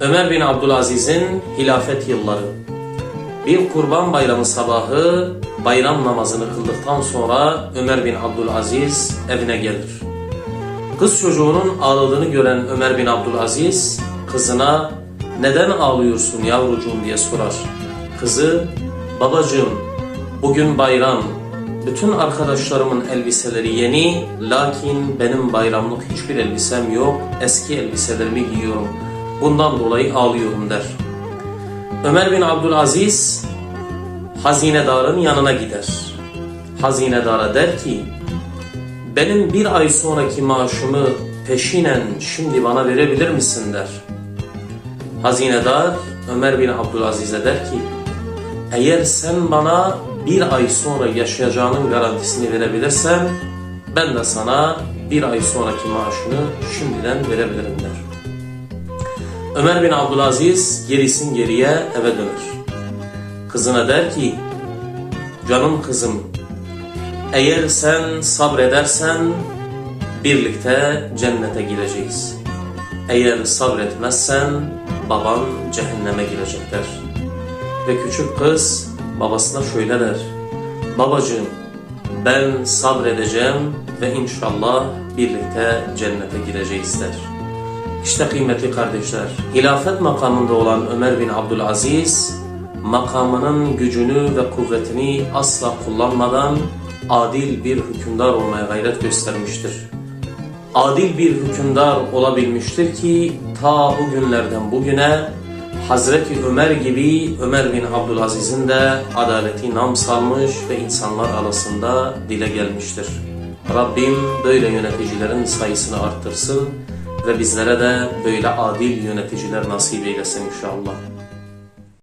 Ömer bin Abdülaziz'in hilafet yılları. Bir kurban bayramı sabahı bayram namazını kıldıktan sonra Ömer bin Abdülaziz evine gelir. Kız çocuğunun ağladığını gören Ömer bin Abdülaziz kızına neden ağlıyorsun yavrucuğum diye sorar. Kızı babacığım bugün bayram bütün arkadaşlarımın elbiseleri yeni lakin benim bayramlık hiçbir elbisem yok eski elbiselerimi giyiyorum bundan dolayı ağlıyorum der. Ömer bin Abdülaziz hazinedarın yanına gider. Hazinedara der ki benim bir ay sonraki maaşımı peşinen şimdi bana verebilir misin der. Hazinedar Ömer bin Abdülaziz'e der ki eğer sen bana bir ay sonra yaşayacağının garantisini verebilirsen ben de sana bir ay sonraki maaşını şimdiden verebilirim der. Ömer bin Abdülaziz gerisin geriye eve dönür. Kızına der ki canım kızım eğer sen sabredersen birlikte cennete gireceğiz. Eğer sabretmezsen baban cehenneme girecekler. Ve küçük kız babasına şöyle der. Babacığım ben sabredeceğim ve inşallah birlikte cennete gireceğiz der. İşte kıymetli kardeşler, hilafet makamında olan Ömer bin Abdülaziz, makamının gücünü ve kuvvetini asla kullanmadan adil bir hükümdar olmaya gayret göstermiştir. Adil bir hükümdar olabilmiştir ki ta o günlerden bugüne Hazreti Ömer gibi Ömer bin Abdülaziz'in de adaleti nam salmış ve insanlar arasında dile gelmiştir. Rabbim böyle yöneticilerin sayısını arttırsın ve bizlere de böyle adil yöneticiler nasip eylesin inşallah.